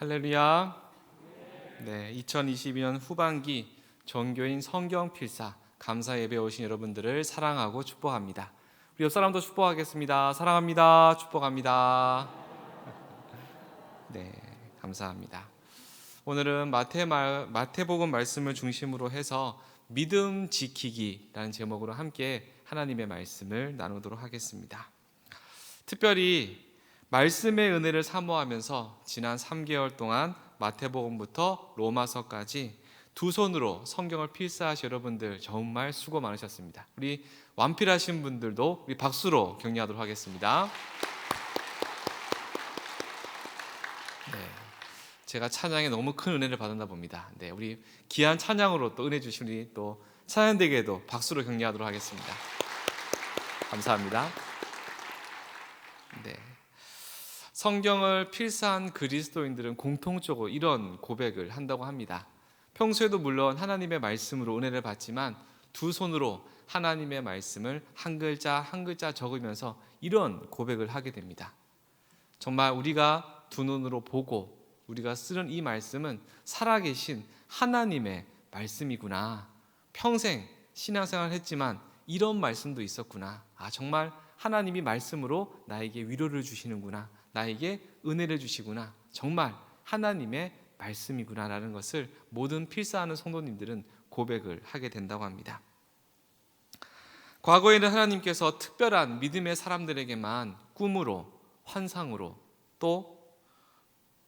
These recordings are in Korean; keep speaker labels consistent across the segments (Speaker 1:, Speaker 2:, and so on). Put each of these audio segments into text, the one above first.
Speaker 1: 할렐루야. 네, 2022년 후반기 전교인 성경 필사 감사 예배 오신 여러분들을 사랑하고 축복합니다. 우리 옆 사람도 축복하겠습니다. 사랑합니다. 축복합니다. 네, 감사합니다. 오늘은 마태 말, 마태복음 말씀을 중심으로 해서 믿음 지키기라는 제목으로 함께 하나님의 말씀을 나누도록 하겠습니다. 특별히 말씀의 은혜를 사모하면서 지난 3개월 동안 마태복음부터 로마서까지 두 손으로 성경을 필사하신 여러분들 정말 수고 많으셨습니다. 우리 완필하신 분들도 우리 박수로 격려하도록 하겠습니다. 네. 제가 찬양에 너무 큰 은혜를 받았나 봅니다. 네, 우리 귀한 찬양으로 또 은혜 주신 우리 또 찬양대에게도 박수로 격려하도록 하겠습니다. 감사합니다. 네. 성경을 필사한 그리스도인들은 공통적으로 이런 고백을 한다고 합니다. 평소에도 물론 하나님의 말씀으로 은혜를 받지만 두 손으로 하나님의 말씀을 한 글자 한 글자 적으면서 이런 고백을 하게 됩니다. 정말 우리가 두 눈으로 보고 우리가 쓰는 이 말씀은 살아계신 하나님의 말씀이구나. 평생 신앙생활 했지만 이런 말씀도 있었구나. 아, 정말 하나님이 말씀으로 나에게 위로를 주시는구나. 나에게 은혜를 주시구나. 정말 하나님의 말씀이구나라는 것을 모든 필사하는 성도님들은 고백을 하게 된다고 합니다. 과거에는 하나님께서 특별한 믿음의 사람들에게만 꿈으로, 환상으로, 또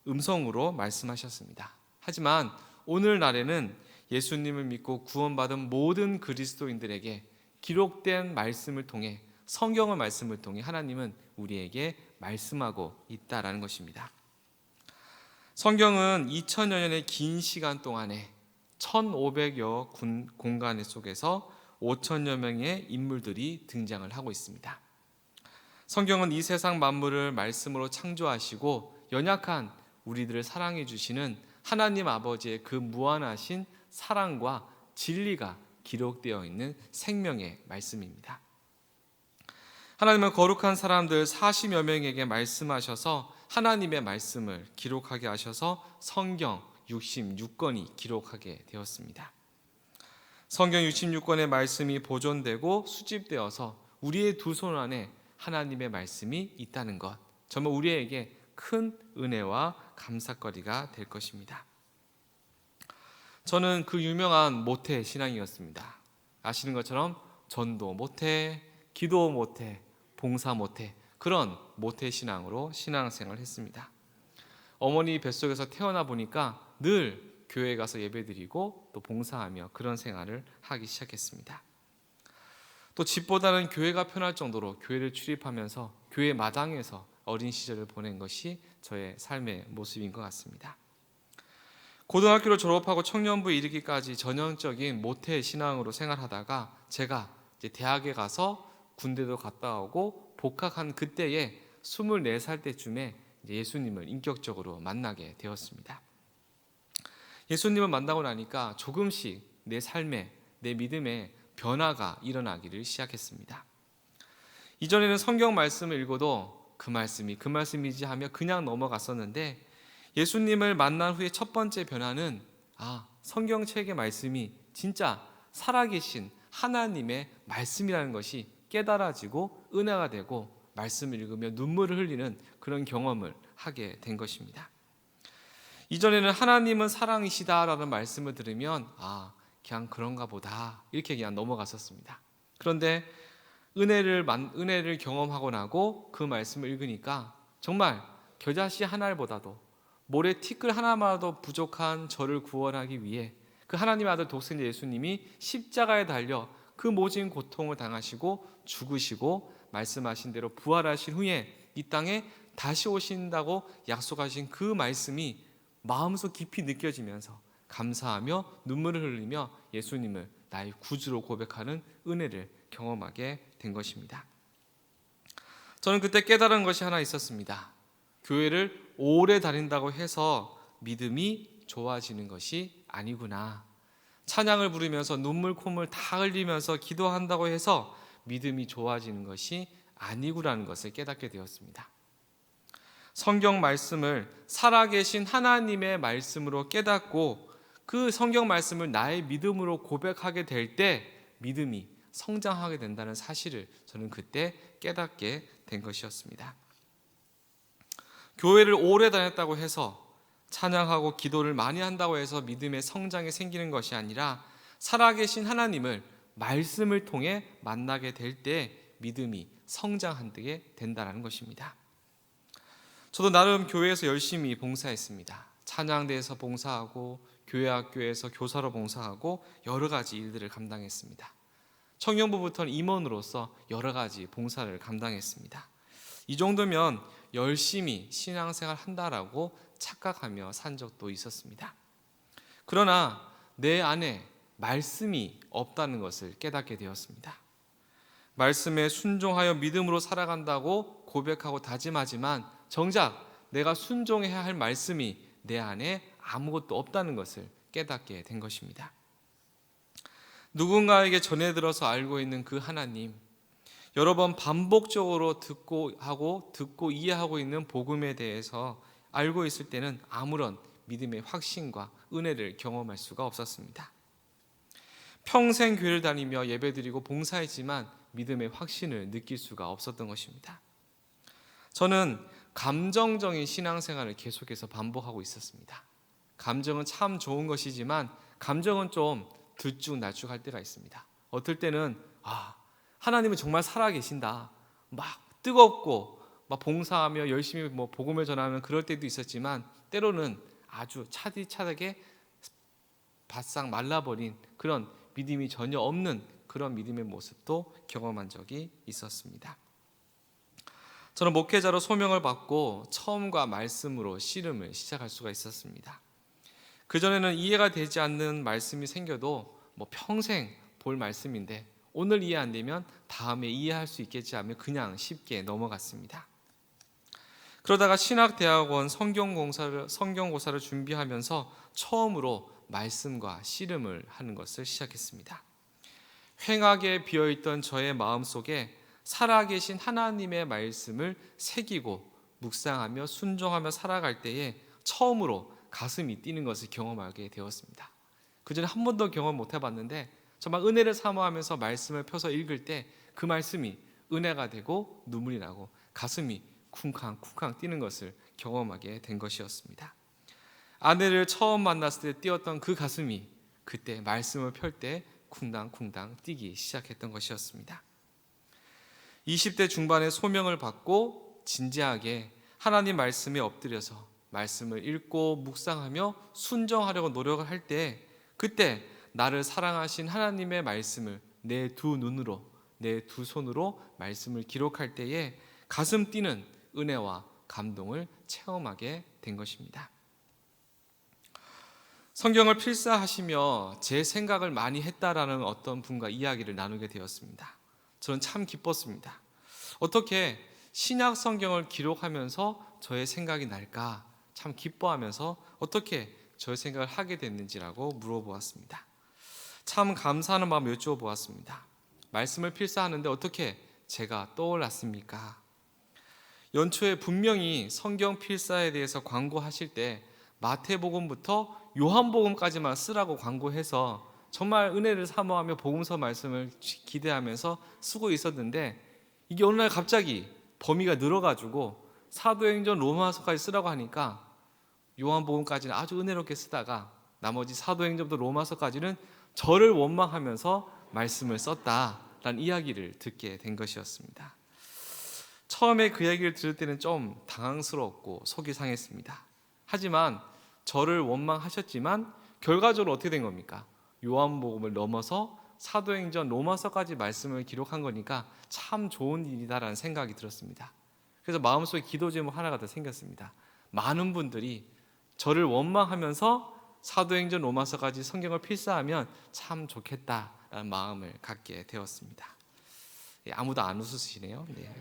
Speaker 1: 음성으로 말씀하셨습니다. 하지만 오늘날에는 예수님을 믿고 구원받은 모든 그리스도인들에게 기록된 말씀을 통해 성경의 말씀을 통해 하나님은 우리에게 말씀하고 있다라는 것입니다. 성경은 2000여 년의 긴 시간 동안에 1500여 군, 공간 속에서 5천여 명의 인물들이 등장을 하고 있습니다. 성경은 이 세상 만물을 말씀으로 창조하시고 연약한 우리들을 사랑해 주시는 하나님 아버지의 그 무한하신 사랑과 진리가 기록되어 있는 생명의 말씀입니다. 하나님은 거룩한 사람들 40여 명에게 말씀하셔서 하나님의 말씀을 기록하게 하셔서 성경 66권이 기록하게 되었습니다. 성경 66권의 말씀이 보존되고 수집되어서 우리의 두 손 안에 하나님의 말씀이 있다는 것. 정말 우리에게 큰 은혜와 감사거리가 될 것입니다. 저는 그 유명한 모태 신앙이었습니다. 아시는 것처럼 전도 모태, 기도 모태, 봉사 모태 그런 모태 신앙으로 신앙생활을 했습니다. 어머니 뱃속에서 태어나 보니까 늘 교회 가서 예배드리고 또 봉사하며 그런 생활을 하기 시작했습니다. 또 집보다는 교회가 편할 정도로 교회를 출입하면서 교회 마당에서 어린 시절을 보낸 것이 저의 삶의 모습인 것 같습니다. 고등학교를 졸업하고 청년부에 이르기까지 전형적인 모태 신앙으로 생활하다가 제가 대학에 가서 군대도 갔다 오고 복학한 그때에 24살 때쯤에 예수님을 인격적으로 만나게 되었습니다. 예수님을 만나고 나니까 조금씩 내 삶에 내 믿음에 변화가 일어나기를 시작했습니다. 이전에는 성경 말씀을 읽어도 그 말씀이 그 말씀이지 하며 그냥 넘어갔었는데 예수님을 만난 후에 첫 번째 변화는 아, 성경책의 말씀이 진짜 살아계신 하나님의 말씀이라는 것이 깨달아지고 은혜가 되고 말씀을 읽으며 눈물을 흘리는 그런 경험을 하게 된 것입니다. 이전에는 하나님은 사랑이시다라는 말씀을 들으면 아, 그냥 그런가 보다 이렇게 그냥 넘어갔었습니다. 그런데 은혜를 은혜를 경험하고 나고 그 말씀을 읽으니까 정말 겨자씨 하나보다도 모래 티끌 하나마도 부족한 저를 구원하기 위해 그 하나님의 아들 독생자 예수님이 십자가에 달려 그 모진 고통을 당하시고 죽으시고 말씀하신 대로 부활하신 후에 이 땅에 다시 오신다고 약속하신 그 말씀이 마음속 깊이 느껴지면서 감사하며 눈물을 흘리며 예수님을 나의 구주로 고백하는 은혜를 경험하게 된 것입니다. 저는 그때 깨달은 것이 하나 있었습니다. 교회를 오래 다닌다고 해서 믿음이 좋아지는 것이 아니구나. 찬양을 부르면서 눈물 콧물 다 흘리면서 기도한다고 해서 믿음이 좋아지는 것이 아니구라는 것을 깨닫게 되었습니다. 성경 말씀을 살아계신 하나님의 말씀으로 깨닫고 그 성경 말씀을 나의 믿음으로 고백하게 될 때 믿음이 성장하게 된다는 사실을 저는 그때 깨닫게 된 것이었습니다. 교회를 오래 다녔다고 해서 찬양하고 기도를 많이 한다고 해서 믿음의 성장이 생기는 것이 아니라 살아계신 하나님을 말씀을 통해 만나게 될 때 믿음이 성장하게 된다는 것입니다. 저도 나름 교회에서 열심히 봉사했습니다. 찬양대에서 봉사하고 교회 학교에서 교사로 봉사하고 여러 가지 일들을 감당했습니다. 청년부부터는 임원으로서 여러 가지 봉사를 감당했습니다. 이 정도면 열심히 신앙생활 한다라고 착각하며 산 적도 있었습니다. 그러나 내 안에 말씀이 없다는 것을 깨닫게 되었습니다. 말씀에 순종하여 믿음으로 살아간다고 고백하고 다짐하지만 정작 내가 순종해야 할 말씀이 내 안에 아무것도 없다는 것을 깨닫게 된 것입니다. 누군가에게 전해 들어서 알고 있는 그 하나님, 여러 번 반복적으로 듣고 하고 듣고 이해하고 있는 복음에 대해서 알고 있을 때는 아무런 믿음의 확신과 은혜를 경험할 수가 없었습니다. 평생 교회를 다니며 예배드리고 봉사했지만 믿음의 확신을 느낄 수가 없었던 것입니다. 저는 감정적인 신앙생활을 계속해서 반복하고 있었습니다. 감정은 참 좋은 것이지만 감정은 좀 들쭉날쭉할 때가 있습니다. 어떨 때는 아 하나님은 정말 살아 계신다. 막 뜨겁고 막 봉사하며 열심히 뭐 복음을 전하면 그럴 때도 있었지만 때로는 아주 차디차하게 바싹 말라버린 그런 믿음이 전혀 없는 그런 믿음의 모습도 경험한 적이 있었습니다. 저는 목회자로 소명을 받고 처음과 말씀으로 씨름을 시작할 수가 있었습니다. 그전에는 이해가 되지 않는 말씀이 생겨도 뭐 평생 볼 말씀인데 오늘 이해 안 되면 다음에 이해할 수 있겠지 하며 그냥 쉽게 넘어갔습니다. 그러다가 신학대학원 성경공사를 성경고사를 준비하면서 처음으로 말씀과 씨름을 하는 것을 시작했습니다. 횡하게 비어 있던 저의 마음 속에 살아계신 하나님의 말씀을 새기고 묵상하며 순종하며 살아갈 때에 처음으로 가슴이 뛰는 것을 경험하게 되었습니다. 그 전에 한 번도 경험 못 해봤는데 정말 은혜를 사모하면서 말씀을 펴서 읽을 때 그 말씀이 은혜가 되고 눈물이 나고 가슴이 쿵쾅쿵쾅 뛰는 것을 경험하게 된 것이었습니다. 아내를 처음 만났을 때 뛰었던 그 가슴이 그때 말씀을 펼 때 쿵당쿵당 뛰기 시작했던 것이었습니다. 20대 중반에 소명을 받고 진지하게 하나님 말씀에 엎드려서 말씀을 읽고 묵상하며 순정하려고 노력을 할 때 그때 나를 사랑하신 하나님의 말씀을 내 두 눈으로 내 두 손으로 말씀을 기록할 때에 가슴 뛰는 은혜와 감동을 체험하게 된 것입니다. 성경을 필사하시며 제 생각을 많이 했다라는 어떤 분과 이야기를 나누게 되었습니다. 저는 참 기뻤습니다. 어떻게 신약 성경을 기록하면서 저의 생각이 날까 참 기뻐하면서 어떻게 저의 생각을 하게 됐는지라고 물어보았습니다. 참 감사하는 마음 여쭈어 보았습니다. 말씀을 필사하는데 어떻게 제가 떠올랐습니까? 연초에 분명히 성경 필사에 대해서 광고하실 때 마태복음부터 요한복음까지만 쓰라고 광고해서 정말 은혜를 사모하며 복음서 말씀을 기대하면서 쓰고 있었는데 이게 어느 날 갑자기 범위가 늘어가지고 사도행전 로마서까지 쓰라고 하니까 요한복음까지는 아주 은혜롭게 쓰다가 나머지 사도행전부터 로마서까지는 저를 원망하면서 말씀을 썼다라는 이야기를 듣게 된 것이었습니다. 처음에 그 얘기를 들을 때는 좀 당황스럽고 속이 상했습니다. 하지만 저를 원망하셨지만 결과적으로 어떻게 된 겁니까? 요한복음을 넘어서 사도행전 로마서까지 말씀을 기록한 거니까 참 좋은 일이다라는 생각이 들었습니다. 그래서 마음속에 기도 제목 하나가 더 생겼습니다. 많은 분들이 저를 원망하면서 사도행전 로마서까지 성경을 필사하면 참 좋겠다라는 마음을 갖게 되었습니다. 예, 아무도 안 웃으시네요. 네.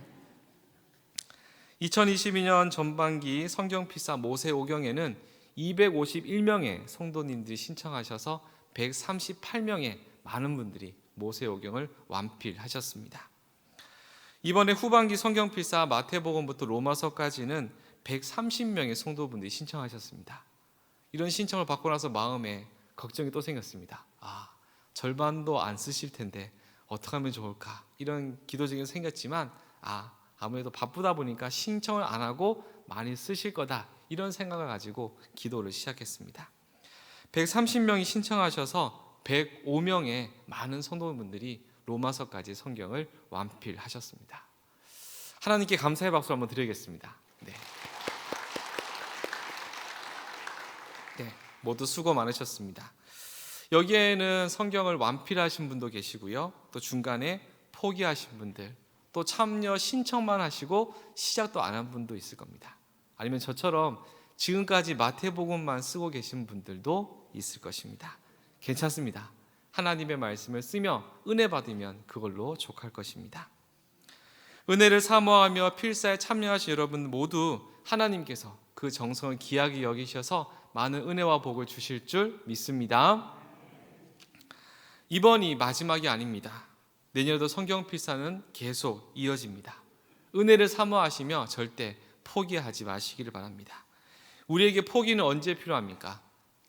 Speaker 1: 2022년 전반기 성경 필사 모세 오경에는 251명의 성도님들이 신청하셔서 138명의 많은 분들이 모세 오경을 완필하셨습니다. 이번에 후반기 성경 필사 마태복음부터 로마서까지는 130명의 성도분들이 신청하셨습니다. 이런 신청을 받고 나서 마음에 걱정이 또 생겼습니다. 아, 절반도 안 쓰실 텐데 어떻게 하면 좋을까? 이런 기도적인 생겼지만 아, 아무래도 바쁘다 보니까 신청을 안 하고 많이 쓰실 거다. 이런 생각을 가지고 기도를 시작했습니다. 130명이 신청하셔서 105명의 많은 성도분들이 로마서까지 성경을 완필하셨습니다. 하나님께 감사의 박수 한번 드리겠습니다. 네. 네, 모두 수고 많으셨습니다. 여기에는 성경을 완필하신 분도 계시고요. 또 중간에 포기하신 분들, 또 참여 신청만 하시고 시작도 안 한 분도 있을 겁니다. 아니면 저처럼 지금까지 마태복음만 쓰고 계신 분들도 있을 것입니다. 괜찮습니다. 하나님의 말씀을 쓰며 은혜 받으면 그걸로 족할 것입니다. 은혜를 사모하며 필사에 참여하신 여러분 모두 하나님께서 그 정성을 귀하게 여기셔서 많은 은혜와 복을 주실 줄 믿습니다. 이번이 마지막이 아닙니다. 내년에도 성경 필사는 계속 이어집니다. 은혜를 사모하시며 절대 포기하지 마시기를 바랍니다. 우리에게 포기는 언제 필요합니까?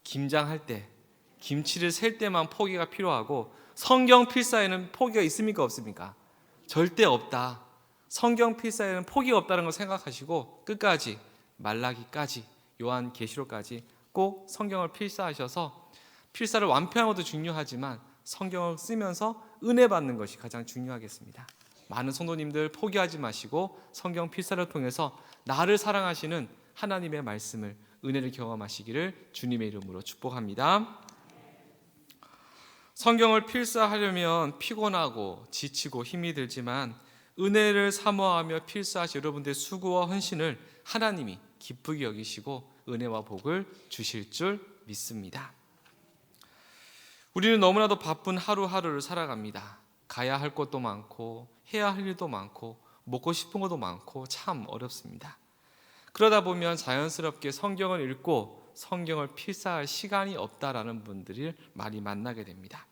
Speaker 1: 김장할 때, 김치를 셀 때만 포기가 필요하고 성경 필사에는 포기가 있습니까 없습니까? 절대 없다. 성경 필사에는 포기가 없다는 걸 생각하시고 끝까지 말라기까지 요한 계시록까지 꼭 성경을 필사하셔서 필사를 완편한 것도 중요하지만 성경을 쓰면서 은혜 받는 것이 가장 중요하겠습니다. 많은 성도님들 포기하지 마시고 성경 필사를 통해서 나를 사랑하시는 하나님의 말씀을 은혜를 경험하시기를 주님의 이름으로 축복합니다. 성경을 필사하려면 피곤하고 지치고 힘이 들지만 은혜를 사모하며 필사하신 여러분들의 수고와 헌신을 하나님이 기쁘게 여기시고 은혜와 복을 주실 줄 믿습니다. 우리는 너무나도 바쁜 하루하루를 살아갑니다. 가야 할 것도 많고 해야 할 일도 많고 먹고 싶은 것도 많고 참 어렵습니다. 그러다 보면 자연스럽게 성경을 읽고 성경을 필사할 시간이 없다라는 분들을 많이 만나게 됩니다.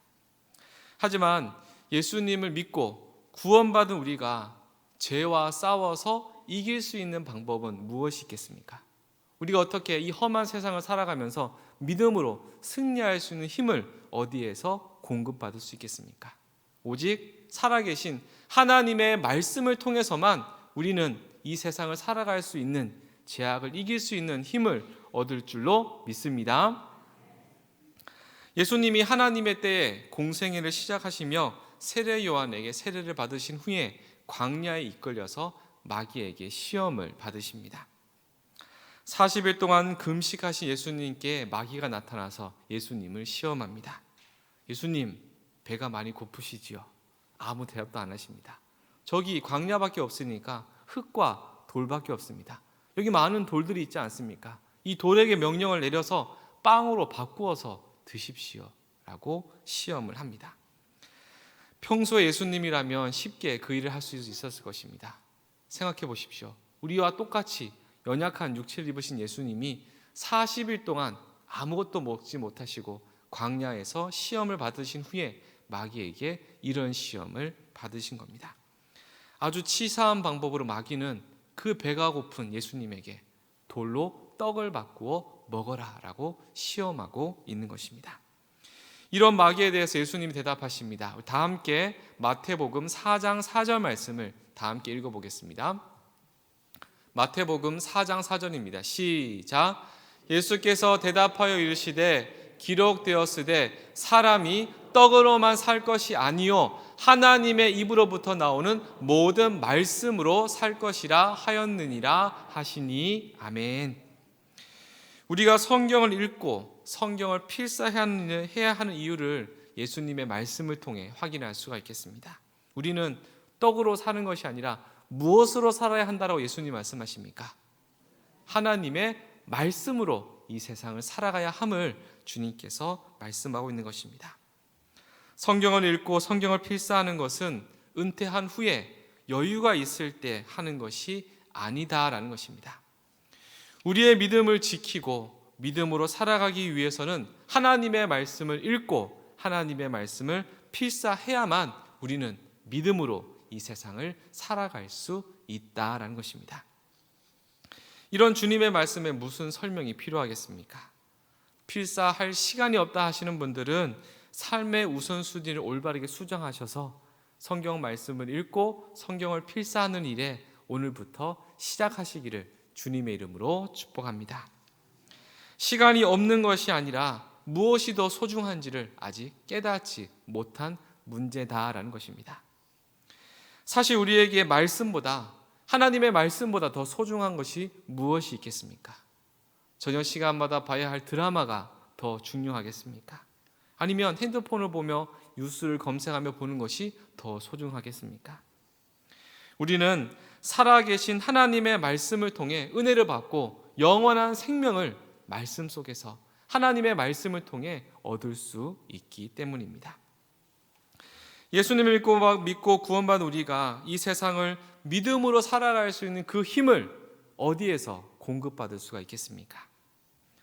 Speaker 1: 하지만 예수님을 믿고 구원받은 우리가 죄와 싸워서 이길 수 있는 방법은 무엇이 있겠습니까? 우리가 어떻게 이 험한 세상을 살아가면서 믿음으로 승리할 수 있는 힘을 어디에서 공급받을 수 있겠습니까? 오직 살아계신 하나님의 말씀을 통해서만 우리는 이 세상을 살아갈 수 있는 제약을 이길 수 있는 힘을 얻을 줄로 믿습니다. 예수님이 하나님의 때에 공생애를 시작하시며 세례 요한에게 세례를 받으신 후에 광야에 이끌려서 마귀에게 시험을 받으십니다. 40일 동안 금식하신 예수님께 마귀가 나타나서 예수님을 시험합니다. 예수님, 배가 많이 고프시지요? 아무 대답도 안 하십니다. 저기 광야밖에 없으니까 흙과 돌밖에 없습니다. 여기 많은 돌들이 있지 않습니까? 이 돌에게 명령을 내려서 빵으로 바꾸어서 드십시오. 라고 시험을 합니다. 평소에 예수님이라면 쉽게 그 일을 할 수 있었을 것입니다. 생각해 보십시오. 우리와 똑같이 연약한 육체를 입으신 예수님이 40일 동안 아무것도 먹지 못하시고 광야에서 시험을 받으신 후에 마귀에게 이런 시험을 받으신 겁니다. 아주 치사한 방법으로 마귀는 그 배가 고픈 예수님에게 돌로 떡을 바꾸어 먹어라 라고 시험하고 있는 것입니다. 이런 마귀에 대해서 예수님이 대답하십니다. 다 함께 마태복음 4장 4절 말씀을 다 함께 읽어보겠습니다. 마태복음 4장 4절입니다. 시작. 예수께서 대답하여 이르시되 기록되었으되 사람이 떡으로만 살 것이 아니요 하나님의 입으로부터 나오는 모든 말씀으로 살 것이라 하였느니라 하시니 아멘. 우리가 성경을 읽고 성경을 필사해야 하는 이유를 예수님의 말씀을 통해 확인할 수가 있겠습니다. 우리는 떡으로 사는 것이 아니라 무엇으로 살아야 한다라고 예수님 말씀하십니까? 하나님의 말씀으로 이 세상을 살아가야 함을 주님께서 말씀하고 있는 것입니다. 성경을 읽고 성경을 필사하는 것은 은퇴한 후에 여유가 있을 때 하는 것이 아니다라는 것입니다. 우리의 믿음을 지키고 믿음으로 살아가기 위해서는 하나님의 말씀을 읽고 하나님의 말씀을 필사해야만 우리는 믿음으로 이 세상을 살아갈 수 있다라는 것입니다. 이런 주님의 말씀에 무슨 설명이 필요하겠습니까? 필사할 시간이 없다 하시는 분들은 삶의 우선순위를 올바르게 수정하셔서 성경 말씀을 읽고 성경을 필사하는 일에 오늘부터 시작하시기를 주님의 이름으로 축복합니다. 시간이 없는 것이 아니라 무엇이 더 소중한지를 아직 깨닫지 못한 문제다라는 것입니다. 사실 우리에게 말씀보다 하나님의 말씀보다 더 소중한 것이 무엇이 있겠습니까? 저녁 시간마다 봐야 할 드라마가 더 중요하겠습니까? 아니면 핸드폰을 보며 뉴스를 검색하며 보는 것이 더 소중하겠습니까? 우리는 살아계신 하나님의 말씀을 통해 은혜를 받고 영원한 생명을 말씀 속에서 하나님의 말씀을 통해 얻을 수 있기 때문입니다. 예수님을 믿고 믿고 구원받은 우리가 이 세상을 믿음으로 살아갈 수 있는 그 힘을 어디에서 공급받을 수가 있겠습니까?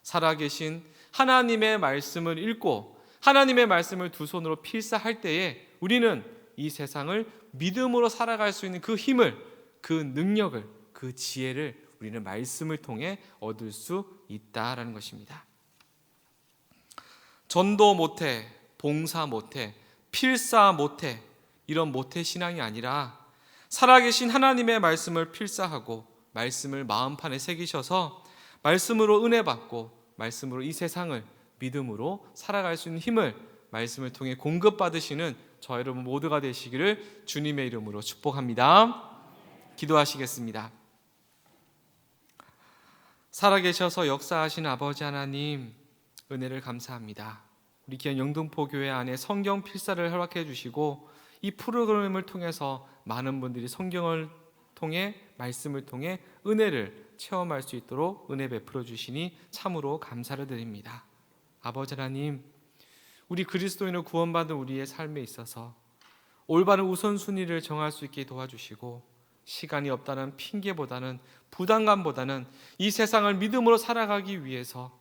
Speaker 1: 살아계신 하나님의 말씀을 읽고 하나님의 말씀을 두 손으로 필사할 때에 우리는 이 세상을 믿음으로 살아갈 수 있는 그 힘을 그 능력을 그 지혜를 우리는 말씀을 통해 얻을 수 있다라는 것입니다. 전도 못해, 봉사 못해, 필사 못해 이런 못해 신앙이 아니라 살아계신 하나님의 말씀을 필사하고 말씀을 마음판에 새기셔서 말씀으로 은혜 받고 말씀으로 이 세상을 믿음으로 살아갈 수 있는 힘을 말씀을 통해 공급받으시는 저 여러분 모두가 되시기를 주님의 이름으로 축복합니다. 기도하시겠습니다. 살아계셔서 역사하신 아버지 하나님 은혜를 감사합니다. 우리 귀한 영등포 교회 안에 성경 필사를 허락해 주시고 이 프로그램을 통해서 많은 분들이 성경을 통해 말씀을 통해 은혜를 체험할 수 있도록 은혜 베풀어 주시니 참으로 감사를 드립니다. 아버지 하나님, 우리 그리스도인을 구원받은 우리의 삶에 있어서 올바른 우선순위를 정할 수 있게 도와주시고 시간이 없다는 핑계보다는 부담감보다는 이 세상을 믿음으로 살아가기 위해서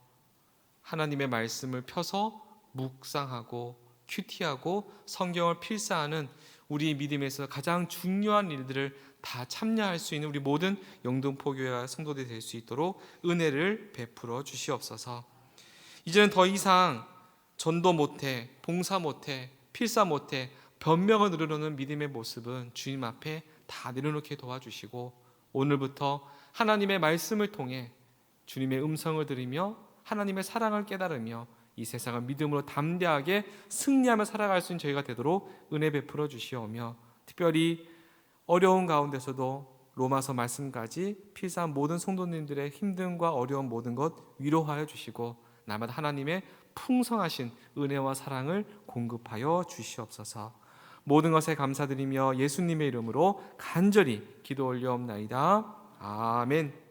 Speaker 1: 하나님의 말씀을 펴서 묵상하고 큐티하고 성경을 필사하는 우리 믿음에서 가장 중요한 일들을 다 참여할 수 있는 우리 모든 영등포 교회와 성도들이 될 수 있도록 은혜를 베풀어 주시옵소서. 이제는 더 이상 전도 못해, 봉사 못해, 필사 못해, 변명을 누르는 믿음의 모습은 주님 앞에 다 내려놓게 도와주시고 오늘부터 하나님의 말씀을 통해 주님의 음성을 들으며 하나님의 사랑을 깨달으며 이 세상을 믿음으로 담대하게 승리하며 살아갈 수 있는 저희가 되도록 은혜 베풀어 주시오며 특별히 어려운 가운데서도 로마서 말씀까지 필사한 모든 성도님들의 힘듦과 어려운 모든 것 위로하여 주시고 날마다 하나님의 풍성하신 은혜와 사랑을 공급하여 주시옵소서. 모든 것에 감사드리며 예수님의 이름으로 간절히 기도 올려옵나이다. 아멘.